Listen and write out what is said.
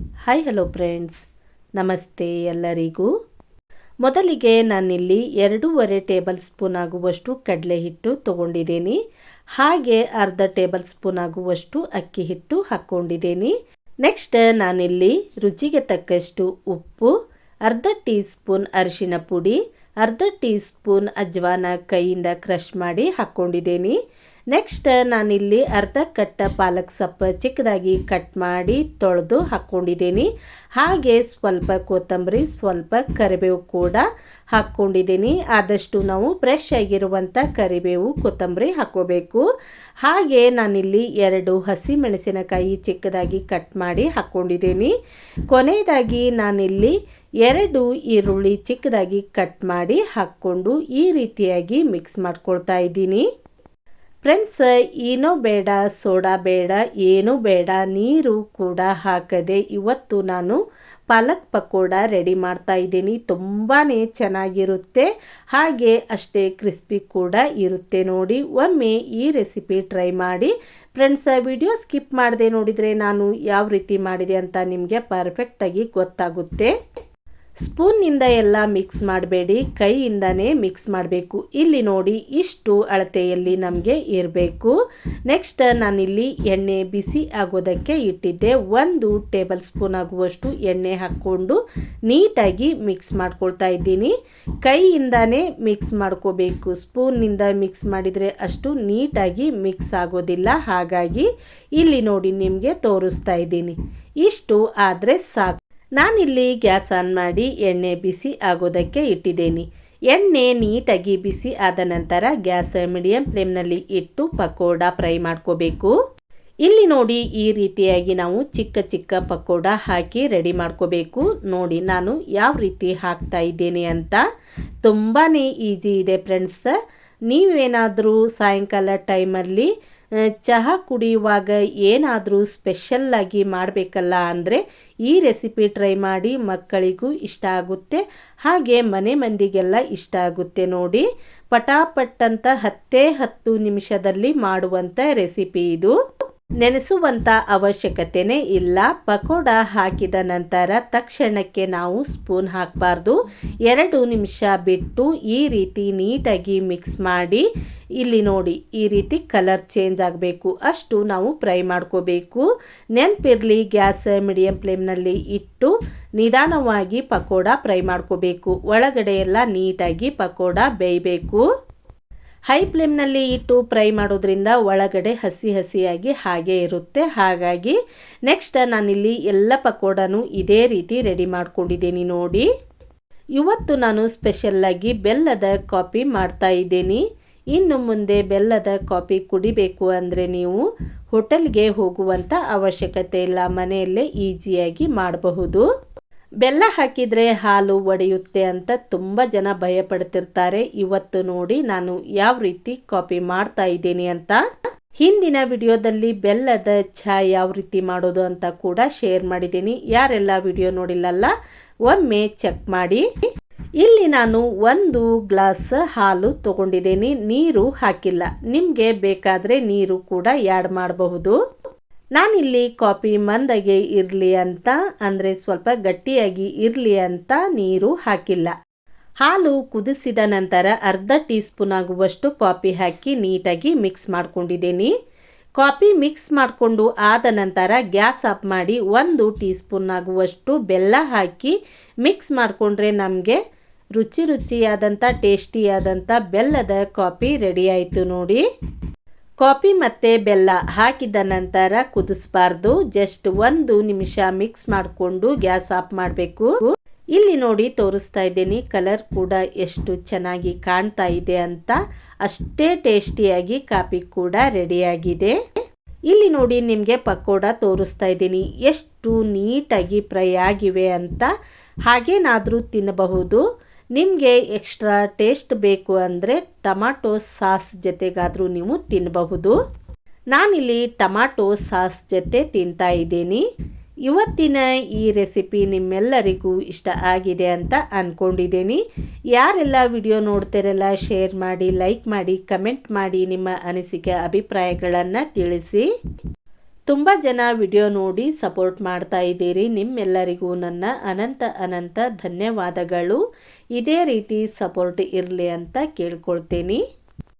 Hi hello friends ನಮಸ್ತೆ ಎಲ್ಲರಿಗೂ. ಮೊದಲಿಗೆ ನಾನಿಲ್ಲಿ ಎರಡೂವರೆ ಟೇಬಲ್ ಸ್ಪೂನ್ ಆಗುವಷ್ಟು ಕಡಲೆ ಹಿಟ್ಟು ತಗೊಂಡಿದ್ದೀನಿ. ಹಾಗೆ ಅರ್ಧ ಟೇಬಲ್ ಸ್ಪೂನ್ ಆಗುವಷ್ಟು ಅಕ್ಕಿ ಹಿಟ್ಟು ಹಾಕ್ಕೊಂಡಿದ್ದೀನಿ. ನೆಕ್ಸ್ಟ್ ನಾನಿಲ್ಲಿ ರುಚಿಗೆ ತಕ್ಕಷ್ಟು ಉಪ್ಪು, ಅರ್ಧ ಟೀ ಸ್ಪೂನ್ ಅರಿಶಿನ ಪುಡಿ ಅರ್ಧ ಟೀ ಸ್ಪೂನ್ ಅಜ್ವಾನ ಕೈಯಿಂದ ಕ್ರಷ್ ಮಾಡಿ ಹಾಕ್ಕೊಂಡಿದ್ದೀನಿ. ನೆಕ್ಸ್ಟ್ ನಾನಿಲ್ಲಿ ಅರ್ಧ ಕಟ್ಟ ಪಾಲಕ್ ಸೊಪ್ಪು ಚಿಕ್ಕದಾಗಿ ಕಟ್ ಮಾಡಿ ತೊಳೆದು ಹಾಕ್ಕೊಂಡಿದ್ದೀನಿ. ಹಾಗೆ ಸ್ವಲ್ಪ ಕೊತ್ತಂಬರಿ, ಸ್ವಲ್ಪ ಕರಿಬೇವು ಕೂಡ ಹಾಕ್ಕೊಂಡಿದ್ದೀನಿ. ಆದಷ್ಟು ನಾವು ಫ್ರೆಶ್ ಆಗಿರುವಂಥ ಕರಿಬೇವು, ಕೊತ್ತಂಬರಿ ಹಾಕ್ಕೋಬೇಕು. ಹಾಗೆ ನಾನಿಲ್ಲಿ ಎರಡು ಹಸಿ ಮೆಣಸಿನಕಾಯಿ ಚಿಕ್ಕದಾಗಿ ಕಟ್ ಮಾಡಿ ಹಾಕ್ಕೊಂಡಿದ್ದೀನಿ. ಕೊನೆಯದಾಗಿ ನಾನಿಲ್ಲಿ ಎರಡು ಈರುಳ್ಳಿ ಚಿಕ್ಕದಾಗಿ ಕಟ್ ಮಾಡಿ ಹಾಕ್ಕೊಂಡು ಈ ರೀತಿಯಾಗಿ ಮಿಕ್ಸ್ ಮಾಡ್ಕೊಳ್ತಾ ಇದ್ದೀನಿ. ಫ್ರೆಂಡ್ಸ್, ಏನೋ ಬೇಡ, ಸೋಡಾ ಬೇಡ, ಏನೂ ಬೇಡ, ನೀರು ಕೂಡ ಹಾಕದೆ ಇವತ್ತು ನಾನು ಪಾಲಕ್ ಪಕೋಡ ರೆಡಿ ಮಾಡ್ತಾ ಇದ್ದೀನಿ. ತುಂಬಾ ಚೆನ್ನಾಗಿರುತ್ತೆ. ಹಾಗೆ ಅಷ್ಟೇ ಕ್ರಿಸ್ಪಿ ಕೂಡ ಇರುತ್ತೆ ನೋಡಿ. ಒಮ್ಮೆ ಈ ರೆಸಿಪಿ ಟ್ರೈ ಮಾಡಿ. ಫ್ರೆಂಡ್ಸ್, ವಿಡಿಯೋ ಸ್ಕಿಪ್ ಮಾಡದೆ ನೋಡಿದರೆ ನಾನು ಯಾವ ರೀತಿ ಮಾಡಿದೆ ಅಂತ ನಿಮಗೆ ಪರ್ಫೆಕ್ಟಾಗಿ ಗೊತ್ತಾಗುತ್ತೆ. ಸ್ಪೂನ್ನಿಂದ ಎಲ್ಲ ಮಿಕ್ಸ್ ಮಾಡಬೇಡಿ, ಕೈಯಿಂದನೇ ಮಿಕ್ಸ್ ಮಾಡಬೇಕು. ಇಲ್ಲಿ ನೋಡಿ ಇಷ್ಟು ಅಳತೆಯಲ್ಲಿ ನಮಗೆ ಇರಬೇಕು. ನೆಕ್ಸ್ಟ್ ನಾನಿಲ್ಲಿ ಎಣ್ಣೆ ಬಿಸಿ ಆಗೋದಕ್ಕೆ ಇಟ್ಟಿದ್ದೆ. ಒಂದು ಟೇಬಲ್ ಸ್ಪೂನ್ ಆಗುವಷ್ಟು ಎಣ್ಣೆ ಹಾಕ್ಕೊಂಡು ನೀಟಾಗಿ ಮಿಕ್ಸ್ ಮಾಡ್ಕೊಳ್ತಾ ಇದ್ದೀನಿ. ಕೈಯಿಂದನೇ ಮಿಕ್ಸ್ ಮಾಡ್ಕೋಬೇಕು. ಸ್ಪೂನ್ನಿಂದ ಮಿಕ್ಸ್ ಮಾಡಿದರೆ ಅಷ್ಟು ನೀಟಾಗಿ ಮಿಕ್ಸ್ ಆಗೋದಿಲ್ಲ. ಹಾಗಾಗಿ ಇಲ್ಲಿ ನೋಡಿ ನಿಮಗೆ ತೋರಿಸ್ತಾ ಇದ್ದೀನಿ. ಇಷ್ಟು ಆದರೆ ಸಾಕು. ನಾನಿಲ್ಲಿ ಗ್ಯಾಸ್ ಆನ್ ಮಾಡಿ ಎಣ್ಣೆ ಬಿಸಿ ಆಗೋದಕ್ಕೆ ಇಟ್ಟಿದ್ದೀನಿ. ಎಣ್ಣೆ ನೀಟಾಗಿ ಬಿಸಿ ಆದ ನಂತರ ಗ್ಯಾಸ್ ಮೀಡಿಯಂ ಫ್ಲೇಮ್ನಲ್ಲಿ ಇಟ್ಟು ಪಕೋಡ ಫ್ರೈ ಮಾಡ್ಕೋಬೇಕು. ಇಲ್ಲಿ ನೋಡಿ ಈ ರೀತಿಯಾಗಿ ನಾವು ಚಿಕ್ಕ ಚಿಕ್ಕ ಪಕೋಡ ಹಾಕಿ ರೆಡಿ ಮಾಡ್ಕೋಬೇಕು. ನೋಡಿ ನಾನು ಯಾವ ರೀತಿ ಹಾಕ್ತಾ ಇದ್ದೇನೆ ಅಂತ ತುಂಬಾ ಈಜಿ ಇದೆ ಫ್ರೆಂಡ್ಸ್. ನೀವೇನಾದರೂ ಸಾಯಂಕಾಲ ಟೈಮಲ್ಲಿ ಚಹಾ ಕುಡಿಯುವಾಗ ಏನಾದರೂ ಸ್ಪೆಷಲ್ಲಾಗಿ ಮಾಡಬೇಕಲ್ಲ ಅಂದರೆ ಈ ರೆಸಿಪಿ ಟ್ರೈ ಮಾಡಿ ಮಕ್ಕಳಿಗೂ ಇಷ್ಟ ಆಗುತ್ತೆ. ಹಾಗೆ ಮನೆ ಮಂದಿಗೆಲ್ಲ ಇಷ್ಟ ಆಗುತ್ತೆ ನೋಡಿ. ಪಟಾಪಟ್ ಅಂತ ಹತ್ತೇ ಹತ್ತು ನಿಮಿಷದಲ್ಲಿ ಮಾಡುವಂಥ ರೆಸಿಪಿ ಇದು. ನೆನೆಸುವಂಥ ಅವಶ್ಯಕತೆನೇ ಇಲ್ಲ. ಪಕೋಡ ಹಾಕಿದ ನಂತರ ತಕ್ಷಣಕ್ಕೆ ನಾವು ಸ್ಪೂನ್ ಹಾಕಬಾರ್ದು. ಎರಡು ನಿಮಿಷ ಬಿಟ್ಟು ಈ ರೀತಿ ನೀಟಾಗಿ ಮಿಕ್ಸ್ ಮಾಡಿ, ಇಲ್ಲಿ ನೋಡಿ, ಈ ರೀತಿ ಕಲರ್ ಚೇಂಜ್ ಆಗಬೇಕು. ಅಷ್ಟು ನಾವು ಫ್ರೈ ಮಾಡ್ಕೋಬೇಕು. ನೆನಪಿರಲಿ, ಗ್ಯಾಸ್ ಮೀಡಿಯಂ ಫ್ಲೇಮ್ನಲ್ಲಿ ಇಟ್ಟು ನಿಧಾನವಾಗಿ ಪಕೋಡ ಫ್ರೈ ಮಾಡ್ಕೋಬೇಕು. ಒಳಗಡೆ ಎಲ್ಲ ನೀಟಾಗಿ ಪಕೋಡ ಬೇಯಬೇಕು. ಹೈ ಫ್ಲೇಮ್ನಲ್ಲಿ ಇಟ್ಟು ಫ್ರೈ ಮಾಡೋದ್ರಿಂದ ಒಳಗಡೆ ಹಸಿ ಹಸಿಯಾಗಿ ಹಾಗೆ ಇರುತ್ತೆ. ಹಾಗಾಗಿ ನೆಕ್ಸ್ಟ್ ನಾನಿಲ್ಲಿ ಎಲ್ಲ ಪಕೋಡಾನು ಇದೇ ರೀತಿ ರೆಡಿ ಮಾಡ್ಕೊಂಡಿದ್ದೀನಿ ನೋಡಿ. ಇವತ್ತು ನಾನು ಸ್ಪೆಷಲ್ಲಾಗಿ ಬೆಲ್ಲದ ಕಾಫಿ ಮಾಡ್ತಾ ಇದ್ದೀನಿ. ಇನ್ನು ಮುಂದೆ ಬೆಲ್ಲದ ಕಾಫಿ ಕುಡಿಬೇಕು ಅಂದರೆ ನೀವು ಹೋಟೆಲ್ಗೆ ಹೋಗುವಂಥ ಅವಶ್ಯಕತೆ ಇಲ್ಲ. ಮನೆಯಲ್ಲೇ ಈಸಿಯಾಗಿ ಮಾಡಬಹುದು. ಬೆಲ್ಲ ಹಾಕಿದರೆ ಹಾಲು ಒಡೆಯುತ್ತೆ ಅಂತ ತುಂಬ ಜನ ಭಯಪಡ್ತಿರ್ತಾರೆ. ಇವತ್ತು ನೋಡಿ ನಾನು ಯಾವ ರೀತಿ ಕಾಪಿ ಮಾಡ್ತಾ ಇದ್ದೀನಿ ಅಂತ. ಹಿಂದಿನ ವಿಡಿಯೋದಲ್ಲಿ ಬೆಲ್ಲದ ಚಹಾ ಯಾವ ರೀತಿ ಮಾಡೋದು ಅಂತ ಕೂಡ ಶೇರ್ ಮಾಡಿದ್ದೀನಿ. ಯಾರೆಲ್ಲ ವಿಡಿಯೋ ನೋಡಿಲ್ಲಲ್ಲ, ಒಮ್ಮೆ ಚೆಕ್ ಮಾಡಿ. ಇಲ್ಲಿ ನಾನು ಒಂದು ಗ್ಲಾಸ್ ಹಾಲು ತಗೊಂಡಿದ್ದೀನಿ. ನೀರು ಹಾಕಿಲ್ಲ. ನಿಮಗೆ ಬೇಕಾದರೆ ನೀರು ಕೂಡ ಆ್ಯಡ್ ಮಾಡಬಹುದು. ನಾನಿಲ್ಲಿ ಕಾಫಿ ಮಂದಗೆ ಇರಲಿ ಅಂತ, ಅಂದರೆ ಸ್ವಲ್ಪ ಗಟ್ಟಿಯಾಗಿ ಇರಲಿ ಅಂತ ನೀರು ಹಾಕಿಲ್ಲ. ಹಾಲು ಕುದಿಸಿದ ನಂತರ ಅರ್ಧ ಟೀ ಸ್ಪೂನ್ ಆಗುವಷ್ಟು ಕಾಫಿ ಹಾಕಿ ನೀಟಾಗಿ ಮಿಕ್ಸ್ ಮಾಡ್ಕೊಂಡಿದ್ದೀನಿ. ಕಾಫಿ ಮಿಕ್ಸ್ ಮಾಡಿಕೊಂಡು ಆದ ನಂತರ ಗ್ಯಾಸ್ ಆಫ್ ಮಾಡಿ ಒಂದು ಟೀ ಸ್ಪೂನ್ ಆಗುವಷ್ಟು ಬೆಲ್ಲ ಹಾಕಿ ಮಿಕ್ಸ್ ಮಾಡಿಕೊಂಡ್ರೆ ನಮಗೆ ರುಚಿ ರುಚಿಯಾದಂಥ, ಟೇಸ್ಟಿಯಾದಂಥ ಬೆಲ್ಲದ ಕಾಫಿ ರೆಡಿ ಆಯಿತು ನೋಡಿ. ಕಾಫಿ ಮತ್ತು ಬೆಲ್ಲ ಹಾಕಿದ ನಂತರ ಕುದಿಸ್ಬಾರ್ದು. ಜಸ್ಟ್ ಒಂದು ನಿಮಿಷ ಮಿಕ್ಸ್ ಮಾಡಿಕೊಂಡು ಗ್ಯಾಸ್ ಆಫ್ ಮಾಡಬೇಕು. ಇಲ್ಲಿ ನೋಡಿ ತೋರಿಸ್ತಾ ಇದ್ದೀನಿ, ಕಲರ್ ಕೂಡ ಎಷ್ಟು ಚೆನ್ನಾಗಿ ಕಾಣ್ತಾ ಇದೆ ಅಂತ. ಅಷ್ಟೇ ಟೇಸ್ಟಿಯಾಗಿ ಕಾಫಿ ಕೂಡ ರೆಡಿಯಾಗಿದೆ ಇಲ್ಲಿ ನೋಡಿ ನಿಮಗೆ ಪಕೋಡ ತೋರಿಸ್ತಾ ಇದ್ದೀನಿ. ಎಷ್ಟು ನೀಟಾಗಿ ಫ್ರೈ ಆಗಿವೆ ಅಂತ. ಹಾಗೇನಾದರೂ ತಿನ್ನಬಹುದು. ನಿಮಗೆ ಎಕ್ಸ್ಟ್ರಾ ಟೇಸ್ಟ್ ಬೇಕು ಅಂದರೆ ಟಮಾಟೋ ಸಾಸ್ ಜೊತೆಗಾದರೂ ನೀವು ತಿನ್ನಬಹುದು ನಾನಿಲ್ಲಿ ಟಮಾಟೋ ಸಾಸ್ ಜೊತೆ ತಿಂತಾ ಇದ್ದೀನಿ. ಇವತ್ತಿನ ಈ ರೆಸಿಪಿ ನಿಮ್ಮೆಲ್ಲರಿಗೂ ಇಷ್ಟ ಆಗಿದೆ ಅಂತ ಅಂದ್ಕೊಂಡಿದ್ದೀನಿ ಯಾರೆಲ್ಲ ವಿಡಿಯೋ ನೋಡ್ತಿರಲ್ಲ, ಶೇರ್ ಮಾಡಿ, ಲೈಕ್ ಮಾಡಿ, ಕಮೆಂಟ್ ಮಾಡಿ ನಿಮ್ಮ ಅನಿಸಿಕೆ, ಅಭಿಪ್ರಾಯಗಳನ್ನು ತಿಳಿಸಿ. ತುಂಬ ಜನ ವಿಡಿಯೋ ನೋಡಿ ಸಪೋರ್ಟ್ ಮಾಡ್ತಾ ಇದ್ದೀರಿ. ನಿಮ್ಮೆಲ್ಲರಿಗೂ ನನ್ನ ಅನಂತ ಅನಂತ ಧನ್ಯವಾದಗಳು. ಇದೇ ರೀತಿ ಸಪೋರ್ಟ್ ಇರಲಿ ಅಂತ ಕೇಳ್ಕೊಳ್ತೀನಿ.